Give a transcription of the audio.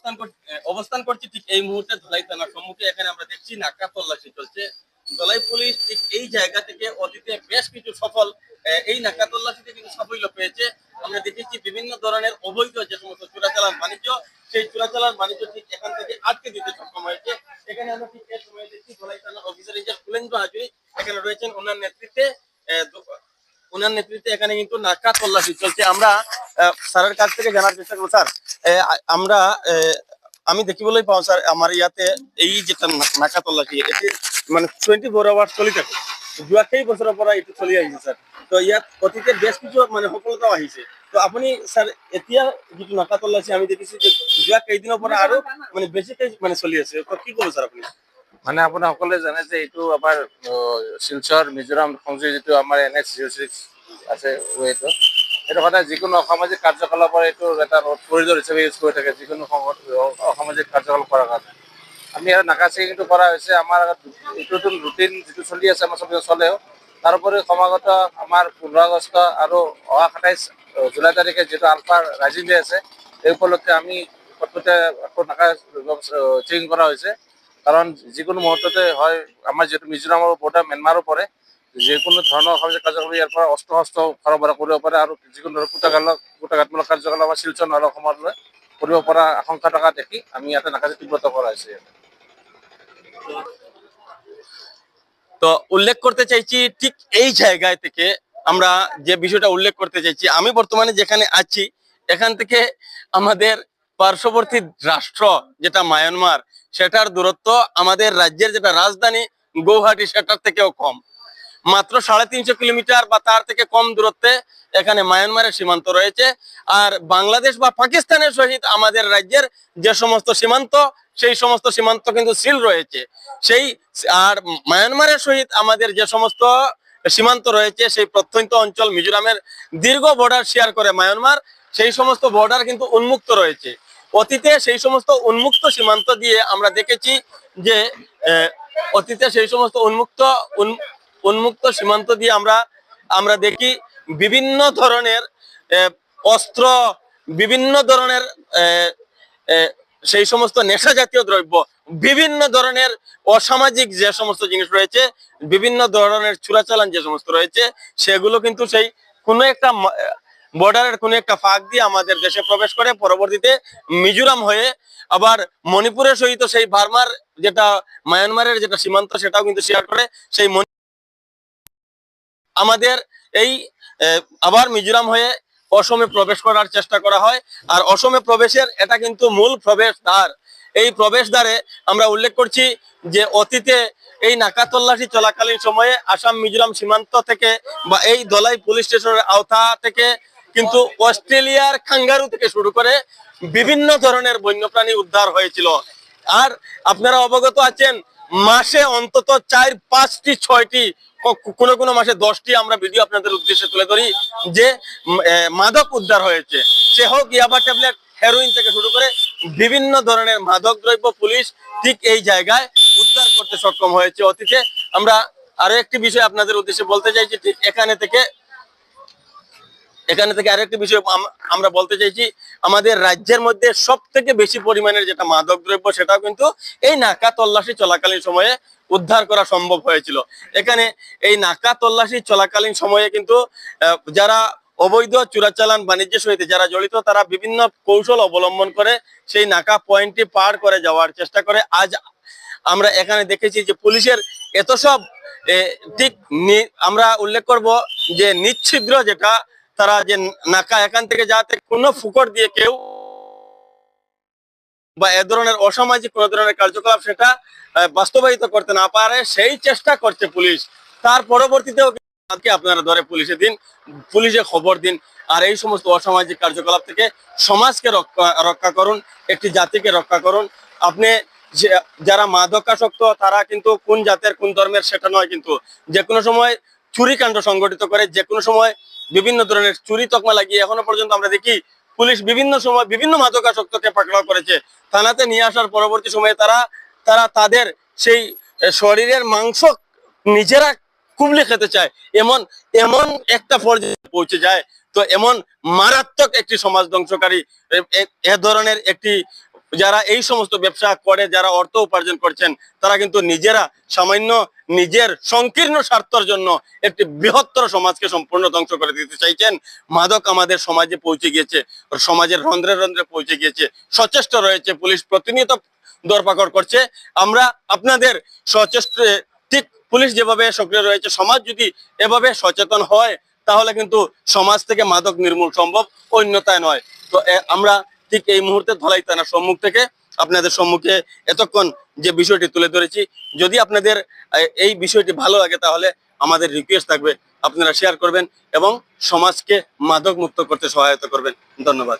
অবস্থান অবস্থান করছি ঠিক এই মুহূর্তে ধলাই থানার সম্মুখে। এখানে আমরা দেখছি নাকা তল্লাশি চলছে। ধলাই পুলিশ ঠিক এই জায়গা থেকে অতীতে বেশ কিছু সফল এই নাকা তল্লাশিতে কিন্তু সাফল্য পেয়েছে। আমরা দেখেছি বিভিন্ন ধরনের অবৈধ যে সমস্ত চোরাচালান বাণিজ্য, সেই চোরাচালান বাণিজ্য ঠিক এখান থেকে আটকে দিতে সক্ষম হয়েছে। এখানে আমরা ঠিক এই সময় দেখছি ধলাই থানার অফিসার ইনচার্জ কুলেন্দ্র হাজুরি এখানে রয়েছেন। ওনার নেতৃত্বে ওনার নেতৃত্বে এখানে কিন্তু নাকা তল্লাশি চলছে। আমরা স্যারের কাছ থেকে জানার চেষ্টা করব। স্যার আমরা আমি দেখিবলৈ পাওঁ, স্যার, আমার ইয়াতে এই যেটা নাকা তল্লাশি এটি মানে টুৱেণ্টি ফ'ৰ আৱাৰ্ছ চলি থাকে। যোৱা কেই বছৰৰ পৰা এইটো চলি আহিছে, স্যার। তো ইয়াত অতীতে বেশ কিছু মানে সফলতাও আহিছে। তো আপুনি, স্যার, এতিয়া যিটো নাকা তল্লাশি আমি দেখিছো যে যোৱা কেইদিনৰ পৰা আৰু মানে বেছিকৈ মানে চলি আছে। তো কি ক'ব, স্যার আপুনি? মানে আপোনাৰ সকলোৱে জানে যে এইটো আমাৰ শিলচৰ, মিজোৰাম সংযোগী যিটো আমাৰ এন এছ আছে, ৱেটো সেইটো সদায় যিকোনো অসামাজিক কাৰ্যকলাপৰ এইটো এটা কৰিডৰ হিচাপে ইউজ কৰি থাকে, যিকোনো অসামাজিক কাৰ্যকলাপ কৰাৰ কাৰণে। আমি ইয়াত নাকা চেকিংটো কৰা হৈছে, আমাৰ এইটোতো ৰুটিন যিটো চলি আছে, আমাৰ চলি চলেও। তাৰোপৰি সমাগত আমাৰ পোন্ধৰ আগষ্ট আৰু অহা সাতাইছ জুলাই তাৰিখে যিটো আলফাৰ ৰাইজিং ডে আছে, এই উপলক্ষে আমি প্ৰত্যেকতে আকৌ নাকা চেকিং কৰা হৈছে। কাৰণ যিকোনো মুহূৰ্ততে হয়, আমাৰ যিহেতু মিজোৰামৰ বৰ্ডাৰ ম্যানমাৰো পৰে যিকোনো ধৰণৰ সামাজিক কাৰ্যকলাপ ইয়াৰ পৰা অস্ত্ৰ শস্ত্ৰ সৰবৰাহ কৰিব পাৰে আৰু যিকোনো ধৰণৰ কুটাঘাতমূলক কাৰ্যকলাপ আমাৰ শিলচৰ কৰিব পৰা আশংকা থকা দেখি আমি ইয়াতে নাকাজি তীব্ৰতা কৰা হৈছে তো উল্লেখ করতে চাইছি, ঠিক এই জায়গায় থেকে আমরা যে বিষয়টা উল্লেখ করতে চাইছি, আমি বর্তমানে যেখানে আছি, এখান থেকে আমাদের পার্শ্ববর্তী রাষ্ট্র যেটা মায়ানমার, সেটার দূরত্ব আমাদের রাজ্যের যেটা রাজধানী গৌহাটি সেটার থেকেও কম। মাত্র সাড়ে তিনশো কিলোমিটার বা তার থেকে কম দূরত্বে এখানে মায়ানমারের সীমান্ত রয়েছে। আর বাংলাদেশ বা পাকিস্তানের সহিত আমাদের রাজ্যের যে সমস্ত সীমান্ত, সেই সমস্ত সীমান্ত কিন্তু সিল রয়েছে। সেই আর মায়ানমারের সহিত আমাদের যে সমস্ত সীমান্ত রয়েছে, সেই প্রত্যন্ত অঞ্চল মিজোরামের দীর্ঘ বর্ডার শেয়ার করে মায়ানমার, সেই সমস্ত বর্ডার কিন্তু উন্মুক্ত রয়েছে। অতীতে সেই সমস্ত উন্মুক্ত সীমান্ত দিয়ে আমরা দেখেছি যে অতীতে সেই সমস্ত উন্মুক্ত, উন- উন্মুক্ত সীমান্ত দিয়ে আমরা আমরা দেখি বিভিন্ন ধরনের অস্ত্র, বিভিন্ন ধরনের সেই সমস্ত নেশা জাতীয় দ্রব্য, বিভিন্ন ধরনের অসামাজিক যে সমস্ত জিনিস রয়েছে, বিভিন্ন ধরনের চোরাচালান যে সমস্ত রয়েছে, সেগুলো কিন্তু সেই কোনো একটা বর্ডারের কোনো একটা ফাঁক দিয়ে আমাদের দেশে প্রবেশ করে। পরবর্তীতে মিজোরাম হয়ে আবার মণিপুরের সহিত সেই বার্মার যেটা, মায়ানমারের যেটা সীমান্ত, সেটাও কিন্তু শেয়ার করে। সেই আমাদের এই আবার মিজোরাম হয়ে অসমে প্রবেশ করার চেষ্টা করা হয়। আর অসমে প্রবেশের এটা কিন্তু মূল প্রবেশ দ্বার এই প্রবেশ দ্বারে আমরা উল্লেখ করছি যে অতীতে এই নাকা তল্লাশি চলাকালীন সময়ে আসাম মিজোরাম সীমান্ত থেকে বা এই দলাই পুলিশ স্টেশনের আওতা থেকে কিন্তু অস্ট্রেলিয়ার খাঙ্গারু থেকে শুরু করে বিভিন্ন ধরনের বন্যপ্রাণী উদ্ধার হয়েছিল। আর আপনারা অবগত আছেন মাসে অন্তত চার, পাঁচটি, ছয়টি কোনো কোনো মাসে দশটি আমরা ভিডিও আপনাদের উদ্দেশ্যে তুলে ধরি যে মাদক উদ্ধার হয়েছে। সে হোক ইয়াবা ট্যাবলেট হেরোইন থেকে শুরু করে বিভিন্ন ধরনের মাদক দ্রব্য পুলিশ ঠিক এই জায়গায় উদ্ধার করতে সক্ষম হয়েছে অতীতে। আমরা আরও একটি বিষয় আপনাদের উদ্দেশ্যে বলতে চাইছি ঠিক এখানে থেকে এখানে থেকে আরেকটি বিষয় আম- আমরা বলতে চাইছি, আমাদের রাজ্যের মধ্যে সব থেকে বেশি পরিমাণের যেটা মাদক দ্রব্য সেটাও কিন্তু এই নাকা তল্লাশি চলাকালীন সময়ে উদ্ধার করা সম্ভব হয়েছিল। এখানে এই নাকা তল্লাশি চলাকালীন সময়ে কিন্তু যারা অবৈধ চোরাচালান বাণিজ্যের সহিত যারা জড়িত, তারা বিভিন্ন কৌশল অবলম্বন করে সেই নাকা পয়েন্টটি পার করে যাওয়ার চেষ্টা করে। আজ আমরা এখানে দেখেছি যে পুলিশের এত সব ঠিক আমরা উল্লেখ করব যে নিচ্ছিদ্র যেটা তারা যে নাকা, এখান থেকে যাতে কোনো ফুকর দিয়ে কেউ বা এ ধরনের অসামাজিক কোন ধরনের কার্যকলাপ সেটা বাস্তবায়িত করতে না পারে, সেই চেষ্টা করছে পুলিশ। তার পরবর্তীতেও আজকে আপনারা ধরে পুলিশে দিন, পুলিশে খবর দিন, আর এই সমস্ত অসামাজিক কার্যকলাপ থেকে সমাজকে রক্ষা করুন, একটি জাতিকে রক্ষা করুন। আপনি যারা মাদকাসক্ত, তারা কিন্তু কোন জাতের, কোন ধর্মের, সেটা নয় কিন্তু। যে কোনো সময় চুরি কাণ্ড সংগঠিত করে যে কোনো সময় বিভিন্ন ধরনের চুরি তকমা লাগিয়ে এখনও পর্যন্ত আমরা দেখি পুলিশ বিভিন্ন সময় বিভিন্ন মাদকাসক্তকে পাকড়াও করেছে। থানাতে নিয়ে আসার পরবর্তী সময়ে তারা তারা তাদের সেই শরীরের মাংস নিজেরা কুমলে খেতে চায়। এমন এমন একটা পর্যায়ে পৌঁছে যায়। তো এমন মারাত্মক একটি সমাজ ধ্বংসকারী এ ধরনের একটি যারা এই সমস্ত ব্যবসা করে, যারা অর্থ উপার্জন করছেন, তারা কিন্তু নিজেরা সামান্য নিজের সংকীর্ণ স্বার্থর জন্য একটি বৃহত্তর সমাজকে সম্পূর্ণ ধ্বংস করে দিতে চাইছেন। মাদক আমাদের সমাজে পৌঁছে গিয়েছে, সমাজের রন্ধ্রে রন্ধ্রে পৌঁছে গিয়েছে, সচেষ্ট রয়েছে, পুলিশ প্রতিনিয়ত দরপাকড় করছে। আমরা আপনাদের সচেষ্ট, ঠিক পুলিশ যেভাবে সক্রিয় রয়েছে, সমাজ যদি এভাবে সচেতন হয়, তাহলে কিন্তু সমাজ থেকে মাদক নির্মূল সম্ভব অন্যতায় নয়। তো আমরা ঠিক এই মুহূর্তে ধলাই থানার সম্মুখ থেকে আপনাদের সম্মুখে এতক্ষণ যে বিষয়টি তুলে ধরেছি। যদি আপনাদের এই বিষয়টি ভালো লাগে তাহলে আমাদের রিকোয়েস্ট থাকবে, আপনারা শেয়ার করবেন এবং সমাজকে মাদক মুক্ত করতে সহায়তা করবেন। ধন্যবাদ।